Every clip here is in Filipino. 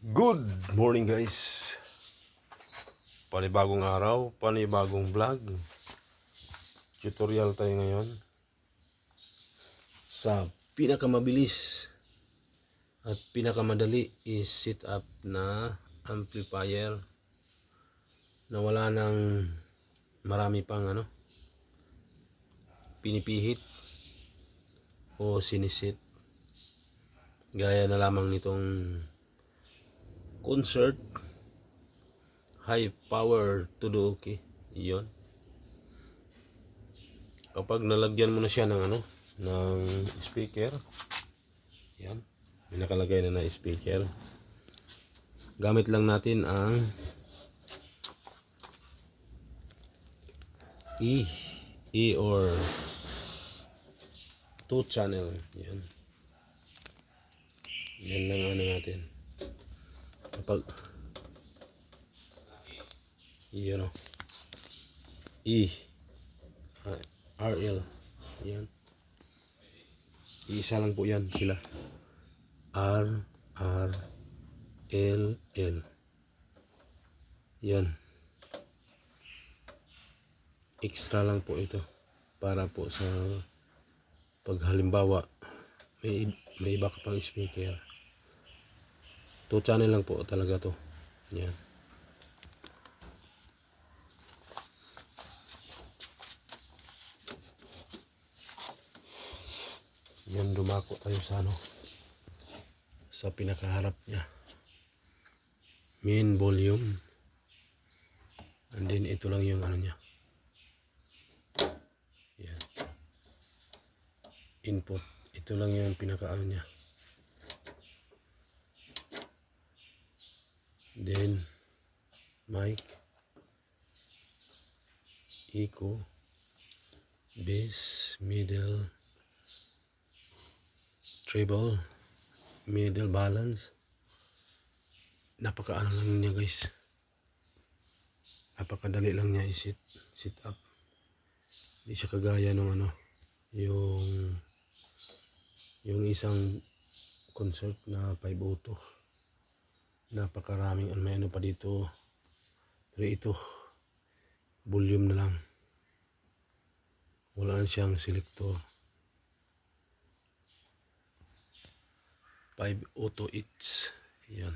Good morning guys. Panibagong araw, panibagong vlog. Tutorial tayo ngayon Sa pinakamabilis At pinakamadali is sit up na amplifier Na wala nang marami pang ano Pinipihit O sinisit. Gaya na lamang nitong concert. High power to do okay? Iyon kapag nalagyan mo na siya ng ano ng speaker yan. May nakalagay na na speaker. Gamit lang natin ang E E or two channel. Yan. Yan lang ano natin kapag yun o E RL yan. Isa lang po yan sila. R R L L. Yan. Extra lang po ito para po sa pag halimbawa may, may iba ka pang speaker Two channel lang po talaga to. Yan. Yan dumako tayo sa ano sa pinakaharap niya. Main volume. And then ito lang yung ano niya. Yan. Input. Ito lang yung pinaka ano niya. Then, mic, echo, bass, middle, treble, middle balance. Napaka ano lang niya guys. Napakadali lang niya i-sit sit up. Hindi siya kagaya nung ano, yung yung isang concert na 502 napakaraming may ano pa dito. Pero ito volume na lang. Wala siyang selector. 5 auto hits. Yan.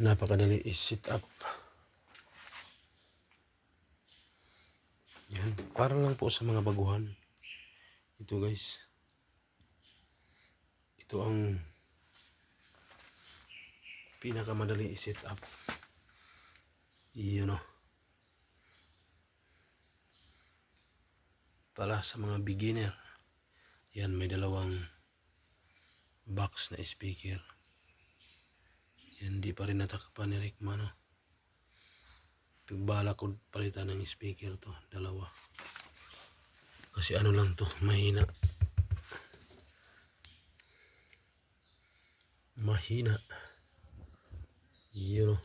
Napakadali i-sit up. Yan. Para lang po sa mga baguhan. Ito guys ito ang pinakamadali i-set up. Iyon o. Para sa mga beginner. Yan, may dalawang box na speaker. Yan, di pa rin natakpan ni Rick Mano. Pigbala ko palitan ng speaker to, dalawa. Kasi ano lang to, mahina. Mahina. Yun o.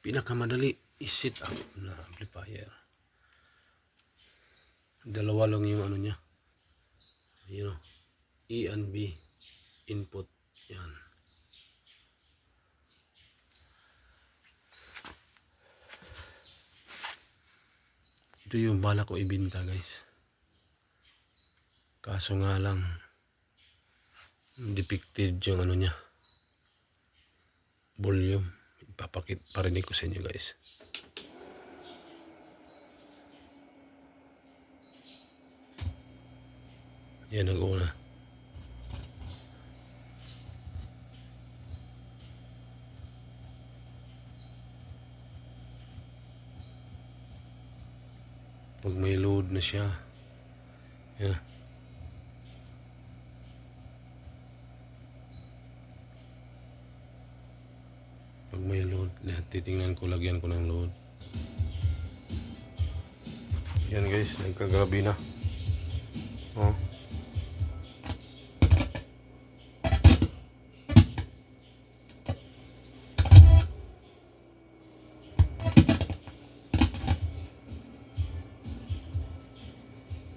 Pinakamadali is-sit up na amplifier. Dalawa lang yung ano niya. Yun o. E and B input. Yan. Ito yung bala ko ibinta guys. Kaso nga lang depicted yung ano niya. Volume. Ipapakit parinig ko sa inyo guys. Yan ang una pag may load na siya. Yan pag may load titingnan ko lagyan ko ng load yan guys. Nagkagabi na. Oh.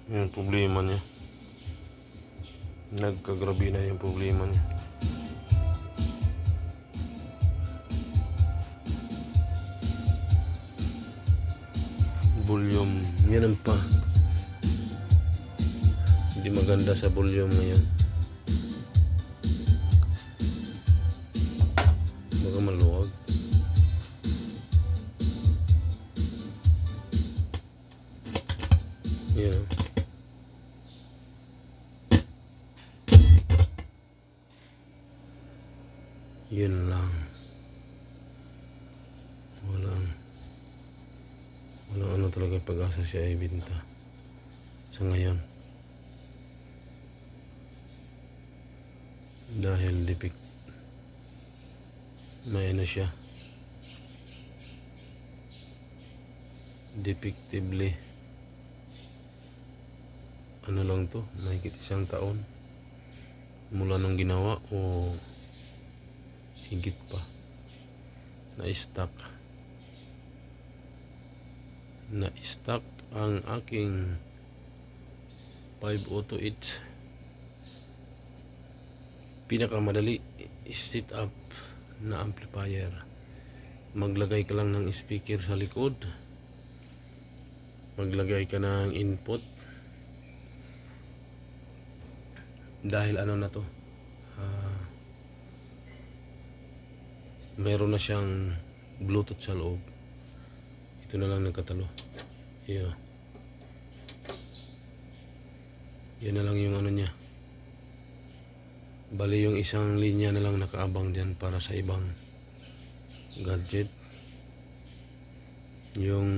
Yan problema niya. Nagkagrabe na yung problema niya. Yan ang pa. Hindi maganda sa volume ngayon. Baka maluwag. Yan. oh. Yun lang. Walang ano talaga pag-asa siya ay binta. Sa ngayon. Dahil depik may ano siya. Depictively ano lang to, mahigit isang taon mula nung ginawa o higit pa na-stuck na-stuck ang aking 508 pinakamadali set up na amplifier. Maglagay ka lang ng speaker sa likod. Maglagay ka ng input. Dahil ano na to? Ah meron na siyang bluetooth sa loob ito na lang nagkatalo. Yun o. yan na lang yung ano niya. Bali yung isang linya na lang nakaabang dyan para sa ibang gadget. Yung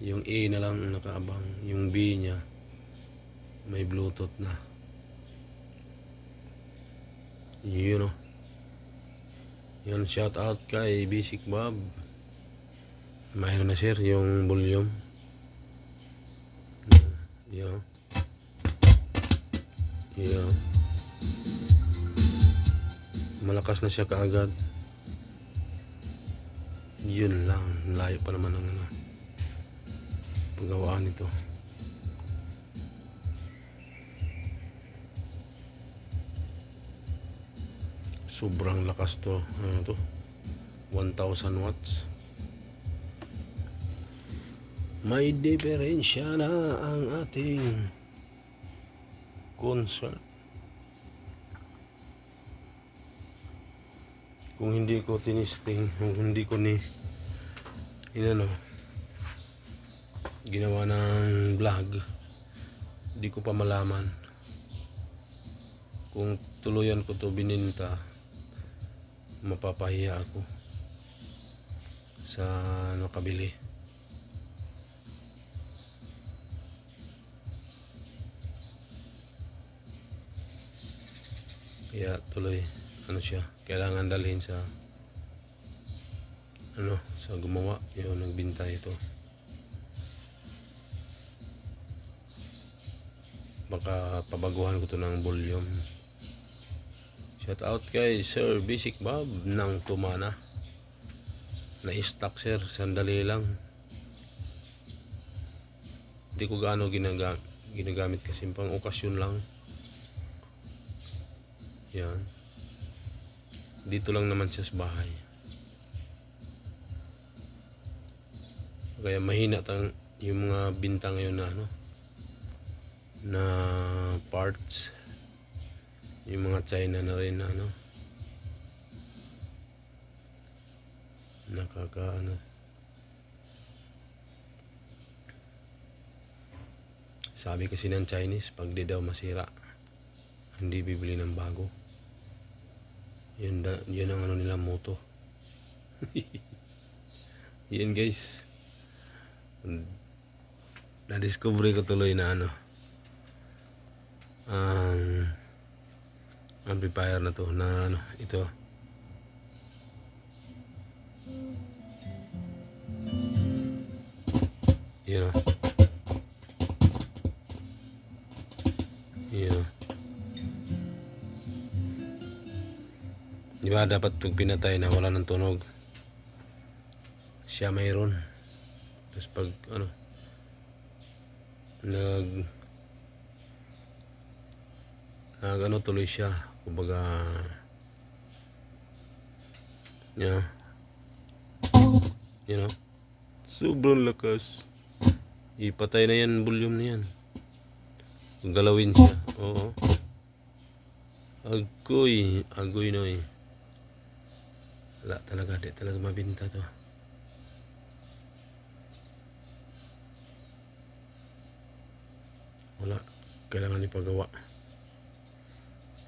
yung A na lang nakaabang. Yung B niya may bluetooth na. Yun o yan, shout out kay Basic Bob. Mayroon na sir yung volume. Yan. Yan. Malakas na siya kaagad. Yun lang. Layo pa naman ang ano. Paggawaan nito. sobrang lakas to ano to 1000 watts may diferensya na ang ating concert kung hindi ko tinisting kung hindi ko ni inano ginawa ng vlog hindi ko pa malaman kung tuluyan ko to bininta mapapahiya ako sa ano kabili kaya tuloy ano siya kailangan dalhin sa ano sa gumawa yun nagbinta ito baka pabaguhan ko to ng volume Shout out kay Sir Basic Bob ng Tumana. Na-stock sir, sandali lang. Hindi ko gaano ginaga ginagamit kasi pang okasyon lang. Yan. Dito lang naman siya sa bahay. Kaya mahina tang yung mga binta ngayon na ano na parts yung mga China na rin na ano nakaka ano sabi kasi ng Chinese pag di daw masira hindi bibili ng bago yun, da, yun ang ano nila moto. Yun guys. Na-discover ko tuloy na ano. Ang amplifier na to na ano ito. Yun o di ba dapat pag pinatay na wala ng tunog siya mayroon. Tapos pag ano nag nag ano tuloy siya. Kumbaga yeah. You know? Sobrang lakas. Ipatay na yan volume na yan. Galawin siya. Oo. Agoy agoy noy wala talaga di talaga mabinta to. Wala kailangan ipagawa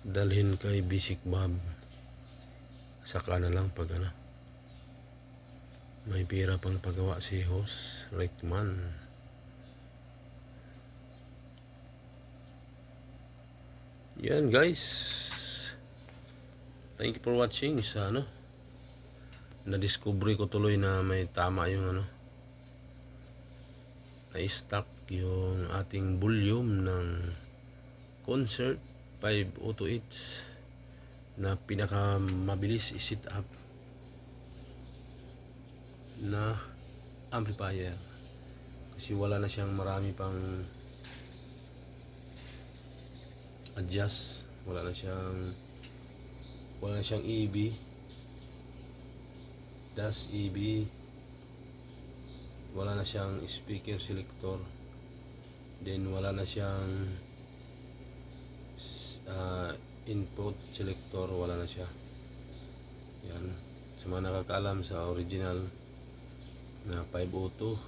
dalhin kay Bisik Bob saka na lang pag ano. May pira pang pagawa si Hos Rickman yan guys. Thank you for watching sa ano na-discovery ko tuloy na may tama yung ano na-stock yung ating volume ng concert 508 na pinaka mabilis i-sit up na amplifier. Kasi wala na siyang marami pang adjust wala na siyang wala na siyang EB dash EB wala na siyang speaker selector. Then wala na siyang uh, input selector. Wala na siya. Yan. Sa mga nakakaalam sa original na 502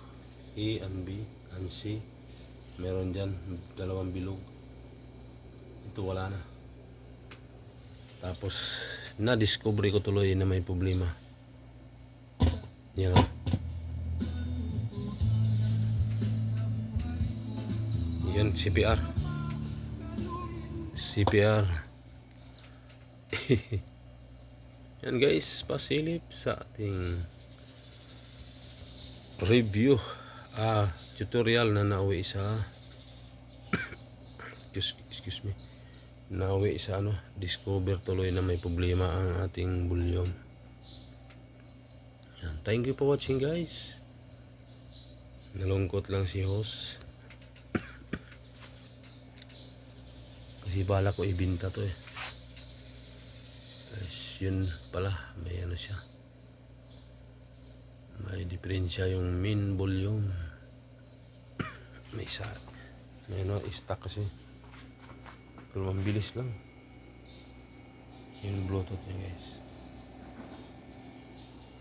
A and B and C meron dyan dalawang bilog. Ito wala na. Tapos na discover ko tuloy na may problema yan o yan CPR CPR yan guys pasilip sa ating review. Ah tutorial na nauwi sa excuse, excuse me. Nauwi sa ano discover tuloy na may problema ang ating volume yan thank you for watching guys. Nalungkot lang si host. Kasi bala ko ibinta to eh. Tapos yun pala may ano siya. May diferensya yung main volume. May isa may ano stock kasi. Pero mabilis lang. Yung bluetooth niya guys